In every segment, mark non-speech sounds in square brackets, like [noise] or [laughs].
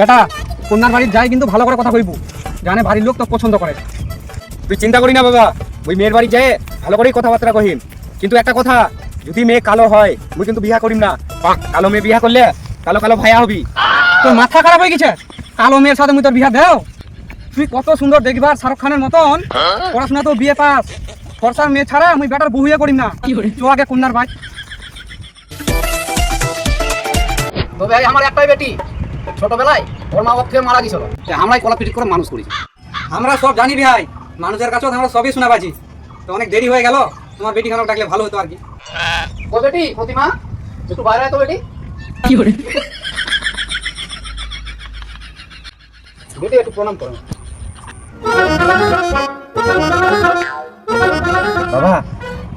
বেটা কন্যার বাড়ির যাই কিন্তু ভালো করে কথা কইবু। জানে বাড়ির লোক তো পছন্দ করে। তুই চিন্তা করি না বাবা ওই মেয়ের বাড়ি যায় ভালো করেই কথাবার্তা কহিম। কিন্তু একটা কথা যদি মেয়ে কালো হয় মুই কিন্তু বিয়া করিম না। পাক, কালো মেয়ে বিয়া করলে কালো কালো ভাইয়া হবি। তোর মাথা খারাপ হয়ে গেছে? কালো মেয়ের সাথে মুই তোর বিয়া দেও? তুই কত সুন্দর দেখবার শাহরুখ খানের মতন। পড়াশোনা তো বিয়ে পাস। ফর্সার মেয়ে ছাড়া আমি বেটার বহু করিম না। তো আগে কন্যার ভাই তো ভাই আমার একটাই বেটি। ছোটবেলায় ওর মা বাপ মারা গেছিল। আমরাই কলা পিটি করে মানুষ করেছি। আমরা সব জানি ভাই মানুষের কাছেও আমরা সবই শোনা পাচ্ছি তো অনেক দেরি হয়ে গেল তোমার বেটি খানাও ডাকলে ভালো হতো আর কি। ও বেটি প্রতিমা একটু বাইরে তো বেটি। বেটি একটু প্রণাম করো। বাবা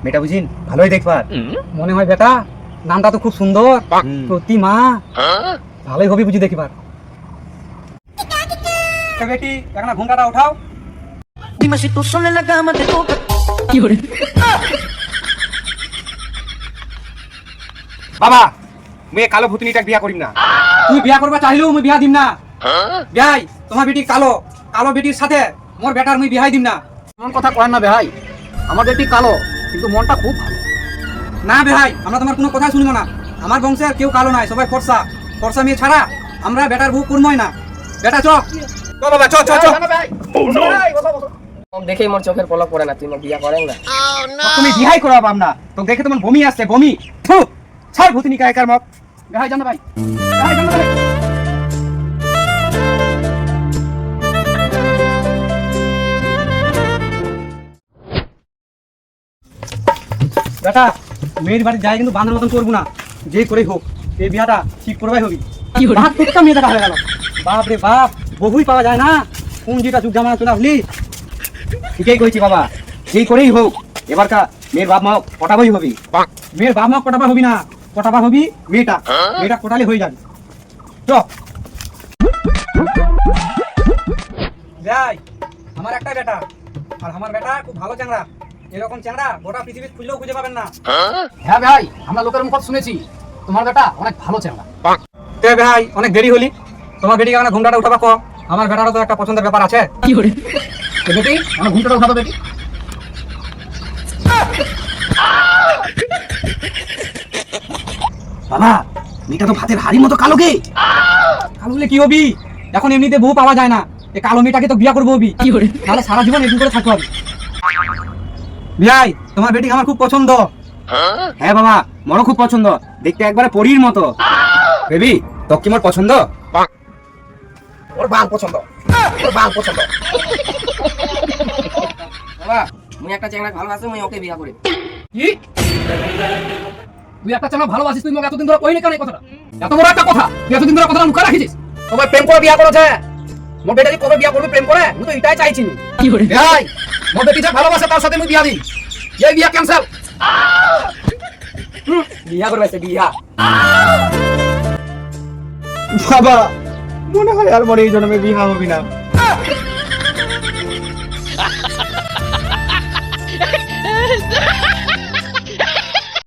মেয়েটা বুঝিন ভালোই দেখবার মনে হয় বেটা নামটা তো খুব সুন্দর। প্রতিমা ভালোই হবি বুঝি দেখিবার en la cama te বাবা মেয়ে কালো বিয়া করিম না। তুই বিয়া করবা চাইলেও মুই বিয়া দিম না। বিয়াই তোমার বেটি কালো। কালো বেটির সাথে মোর বেটার মুই বিহাই দিম না। এমন কথা করেন না ভাই আমার বেটি কালো কিন্তু মনটা খুব ভালো। না ভাই আমরা তোমার কোনো কথা শুনব না। আমার বংশের কেউ কালো নাই সবাই ফর্সা। ফর্সা মেয়ে ছাড়া আমরা বেটার বউ করবোই না। বেটা চ তো বাবা চ চ চ দেখেই মোর চোখের পলক পড়ে না তুই মোর বিয়া করেন না। তুমি বিহাই করো না। তো দেখে তোমার বমি আসছে বমি। থু ছাড় ভুতনি কায়কার মক ভাই জানো ভাই। ভাই জানো ভাই। বেটা মেয়ের বাড়ি যাই কিন্তু বাঁধার মতন করব না। যে করেই হোক এই বিয়াটা ঠিক করবাই হবি। ভাত টুকটা মেয়ে দেখা হয়ে গেল। বাপ রে বাপ। বহুই পাওয়া যায় না। কোন যেটা চুপ জামানা চলে আসলি? ঠিকই কইছি বাবা যেই করেই হোক এবারকা মেয়ের বাপ মা পটাবই হবি? মেয়ের বাপ মা কটাবা হবি না? কটাবা হবি? মেয়েটা। মেয়েটা কোটালে হয়ে যাবে। চ। যাই আমার একটা বেটা। আর আমার বেটা খুব ভালো চ্যাংড়া। এরকম চ্যাংড়া গোটা পৃথিবী খুঁজলেও খুঁজে পাবেন না। হ্যাঁ? ভাই আমরা লোকের মুখ শুনেছি। তোমার বেটা অনেক ভালো চেংড়া তে ভাই অনেক দেরি হলি। তোমার বেটিকে আমার ঘুমটাটা উঠাবা ক? আমার বেটারও তো একটা পছন্দের ব্যাপার আছে। তো বেটি আমার ঘুমটা উঠাতো বেটি। বাবা মেয়েটা তো ভাতের হাড়ির মতো কালো গে কালো হলে কি হবি? এখন এমনিতে বউ পাওয়া যায় না। এই কালো মেয়েটাকে তো বিয়া করব হবি। তাহলে সারা জীবন এরকম করে থাকতে হবে। ভাই তোমার বেটি আমার খুব পছন্দ। হ্যাঁ বাবা মরও খুব পছন্দ। দেখতে একবারে পরীর মতো। বেবি তো কি মোর পছন্দ? বাল পছন্দ। ওর বাল পছন্দ। বাবা মুই একটা চ্যাংড়া ভালোবাসি মুই ওকে বিয়া করি। কি? তুই একটা চেনা ভালোবাসিস তুই মোক এতদিন ধরে কইনি কেন এই কথাটা? এত বড় একটা কথা তুই এতদিন ধরে কথাটা লুকা রাখিছিস? তোমার প্রেম করে বিয়া করেছে। মোর বেটা যে কবে বিয়া করবে প্রেম করে আমি তো এটাই চাইছি ভাই মোর বেটি যা ভালোবাসে তার সাথে আমি বিয়া দিই। এই বিয়া ক্যান্সেল বিয়া করবে বিয়া। বাবা মনে হয় আর মনে এই জন্মে বিহা হবি না। [laughs]